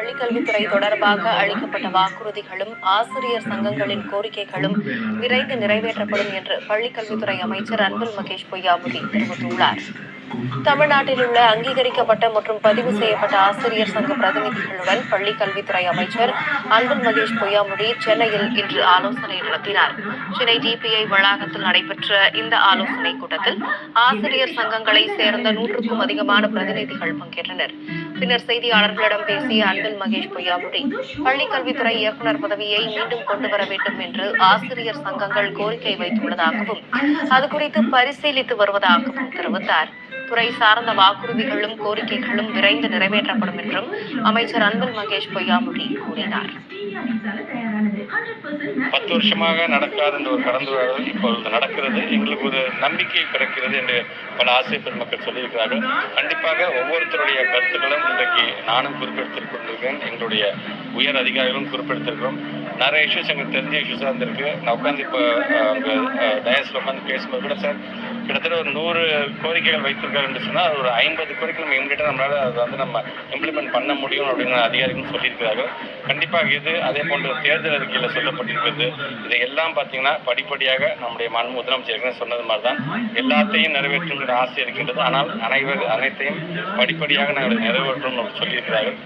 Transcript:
பள்ளிக்கல்வித்துறை தொடர்பாக அளிக்கப்பட்ட வாக்குறுதிகளும் ஆசிரியர் சங்கங்களின் கோரிக்கைகளும் விரைந்து நிறைவேற்றப்படும் என்று பள்ளிக்கல்வித்துறை அமைச்சர் அன்பில் மகேஷ் பொய்யாமொழி தெரிவித்துள்ளார். தமிழ்நாட்டில் உள்ள அங்கீகரிக்கப்பட்ட மற்றும் பதிவு செய்யப்பட்ட ஆசிரியர் சங்க பிரதிநிதிகளுடன் பள்ளிக் கல்வித்துறை அமைச்சர் அன்பன் மகேஷ் பொய்யாமொழி சென்னையில் இன்று ஆலோசனை நடத்தினார். சென்னை டிபிஐ வளாகத்தில் நடைபெற்ற இந்த ஆலோசனை கூட்டத்தில் ஆசிரியர் சங்கங்களை சேர்ந்த நூற்றுக்கும் அதிகமான பிரதிநிதிகள் பங்கேற்றனர். பின்னர் செய்தியாளர்களிடம் பேசிய அன்பில் மகேஷ் பொய்யாமொழி பள்ளி கல்வித்துறை இயக்குநர் பதவியை மீண்டும் கொண்டு வர வேண்டும் என்று ஆசிரியர் சங்கங்கள் கோரிக்கை வைத்துள்ளதாகவும் அது குறித்து பரிசீலித்து வருவதாகவும் தெரிவித்தார். துறை சார்ந்த வாக்குறுதிகளும் கோரிக்கைகளும் விரைந்து நிறைவேற்றப்படும் என்றும் அமைச்சர் அன்பில் மகேஷ் பொய்யாமொழி கூறினார். பத்து வருஷமாக நடக்காத இந்த ஒரு கலந்துரையாடல் இப்பொழுது நடக்கிறது. எங்களுக்கு ஒரு நம்பிக்கை பிறக்கிறது என்று பல ஆசிரியர் பெருமக்கள் சொல்லியிருக்கிறார்கள். கண்டிப்பாக ஒவ்வொருத்தருடைய கருத்துக்களும் இன்றைக்கு நானும் குறிப்பெடுத்துக் கொண்டிருக்கிறேன். எங்களுடைய உயர் அதிகாரிகளும் குறிப்பெடுத்திருக்கிறோம். நிறைய இஷ்யூஸ் எங்களுக்கு தெரிஞ்ச இஷ்யூஸாக இருந்திருக்கு. நான் உட்காந்து இப்போ அங்கே டயஸில் உட்காந்து பேசும்போது கூட சார் கிட்டத்தட்ட ஒரு நூறு கோரிக்கைகள் வைத்திருக்காருன்னு சொன்னால் அது ஒரு ஐம்பது கோரிக்கைகள் இம்மிடியாக நம்மளால் அதை வந்து நம்ம இம்ப்ளிமெண்ட் பண்ண முடியும் அப்படின்னு அதிகாரிகள் சொல்லியிருக்கிறார்கள். கண்டிப்பாக இது அதே போன்ற தேர்தல் அறிக்கையில் சொல்லப்பட்டிருக்கிறது. இதையெல்லாம் பார்த்தீங்கன்னா படிப்படியாக நம்முடைய மண் முதலமைச்சர் சொன்னது மாதிரி தான் எல்லாத்தையும் நிறைவேற்றுங்கிற ஆசை இருக்கின்றது. ஆனால் அனைவர் அனைத்தையும் படிப்படியாக நாங்கள் நிறைவேற்றணும் சொல்லியிருக்கிறார்கள்.